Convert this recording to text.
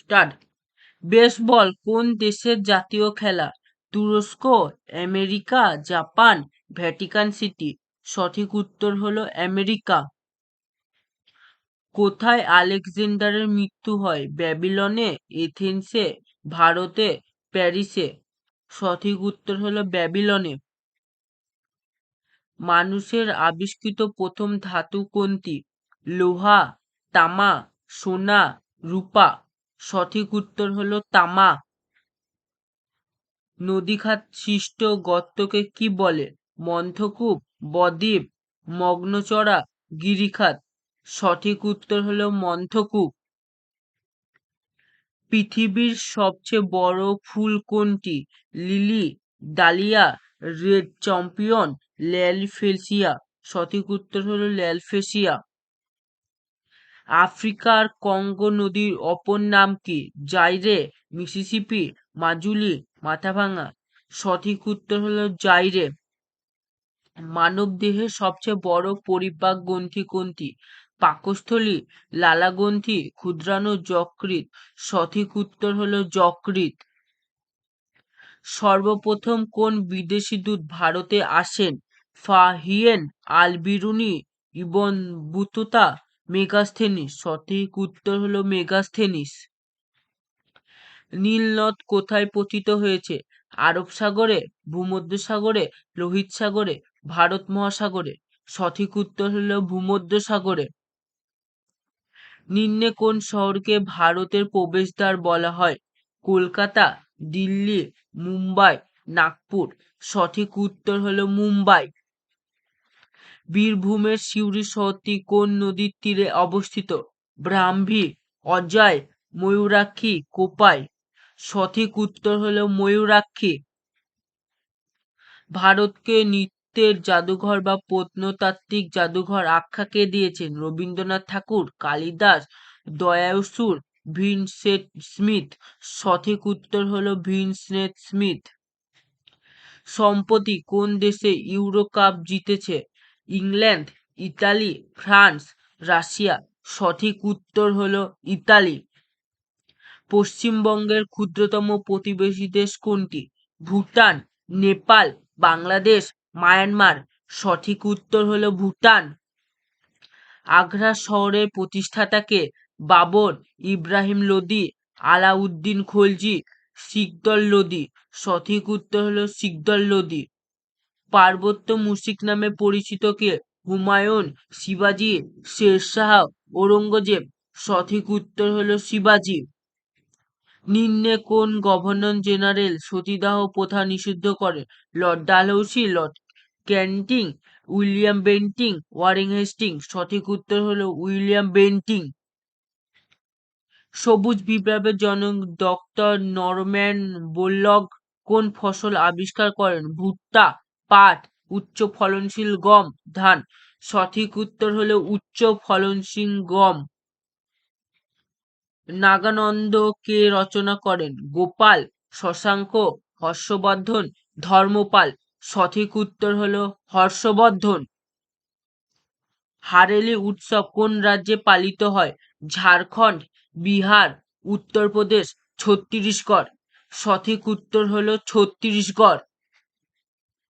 Start. Baseball কোন দেশের জাতীয় খেলা? তুরস্ক, আমেরিকা, জাপান, ভ্যাটিকান সিটি। সঠিক উত্তর হলো আমেরিকা। কোথায় আলেকজান্ডারের মৃত্যু হয়? ব্যাবিলনে, এথেন্সে, ভারতে, প্যারিসে। সঠিক উত্তর হলো ব্যাবিলনে। মানুষের আবিষ্কৃত প্রথম ধাতু কোনটি? লোহা, তামা, সোনা, রূপা। সঠিক উত্তর হলো তামা। নদীখাত সৃষ্ট গর্তকে কি বলে? মন্থকূপ, বদ্বীপ মগ্নচড়া গিরিখাত। সঠিক উত্তর হলো মন্থকূপ। পৃথিবীর সবচেয়ে বড় ফুল কোনটি? Lily, dahlia, red champion rafflesia. সঠিক উত্তর হলো ল্যালফেসিয়া। আফ্রিকার কঙ্গো নদীর অপর নাম কি? জাইরে মিসিসিপি, মাজুলি মাথাভাঙা সঠিক উত্তর হলো জাইরে মানব দেহের সবচেয়ে বড় পরিপাক গ্রন্থি কোনটি? পাকস্থলী, লালাগ্রন্থি, ক্ষুদ্রাণু যকৃৎ। সঠিক উত্তর হলো যকৃৎ। সর্বপ্রথম কোন বিদেশি দূত ভারতে আসেন? Fahien Alberuni, Ibn Battuta Megasthenes, সঠিক উত্তর হলো মেগাস্থেনিস। নীলনদ কোথায় পতিত হয়েছে? আরব সাগরে, ভূমধ্যসাগরে, লোহিত সাগরে, ভারত মহাসাগরে? সঠিক উত্তর হলো ভূমধ্য সাগরে নিম্নে কোন শহরকে ভারতের প্রবেশদ্বার বলা হয়? কলকাতা, দিল্লি, মুম্বাই, নাগপুর। সঠিক উত্তর হলো মুম্বাই। বীরভূমের সিউড়ি শহরটি কোন নদীর তীরে অবস্থিত? ব্রাহ্মী, অজয়, ময়ূরাক্ষী, কোপাই। সঠিক উত্তর হল ময়ূরাক্ষী। ভারতকে নৃত্যের জাদুঘর বা প্রত্নতাত্ত্বিক জাদুঘর আখ্যা কে দিয়েছেন? রবীন্দ্রনাথ ঠাকুর, কালিদাস, দয়াসুর, ভিনসেট স্মিথ। সঠিক উত্তর হল ভিনসেট স্মিথ। সম্প্রতি কোন দেশে ইউরো কাপ জিতেছে? ইংল্যান্ড, ইতালি, ফ্রান্স, রাশিয়া, সঠিক উত্তর হল ইতালি। পশ্চিমবঙ্গের ক্ষুদ্রতম প্রতিবেশী দেশ কোনটি? ভুটান, নেপাল, বাংলাদেশ, মায়ানমার। সঠিক উত্তর হল ভুটান। আগ্রা শহরের প্রতিষ্ঠাতাকে বাবর ইব্রাহিম লোদি, আলাউদ্দিন খলজি সিকদল লোদি। সঠিক উত্তর হল সিকদল লোদি। পার্বত্য মুশিক নামে পরিচিত কে হুমায়ুন, শিবাজি শেরশাহ ঔরঙ্গজেব, সঠিক উত্তর হলো শিবাজি। নিম্নে কোন গভর্নর জেনারেল সতীদাহ প্রথা নিষিদ্ধ করেন? Lord Dalhousie, Lord Canning, William Bentinck, Warren Hastings, সঠিক উত্তর হলো উইলিয়াম বেন্টিং। সবুজ বিপ্লবের জনক ডক্টর নরম্যান বোল্লগ কোন ফসল আবিষ্কার করেন? ভুট্টা পাট, উচ্চ ফলনশীল গম, ধান। সঠিক উত্তর হলো উচ্চ ফলনশীল গম। নাগানন্দ কে রচনা করেন গোপাল, শশাঙ্ক, হর্ষবর্ধন, ধর্মপাল। সঠিক উত্তর হলো হর্ষবর্ধন। হারেলি উৎসব কোন রাজ্যে পালিত হয়? ঝাড়খণ্ড, বিহার, উত্তরপ্রদেশ, ছত্তিশগড়। সঠিক উত্তর হলো ছত্তিশগড়।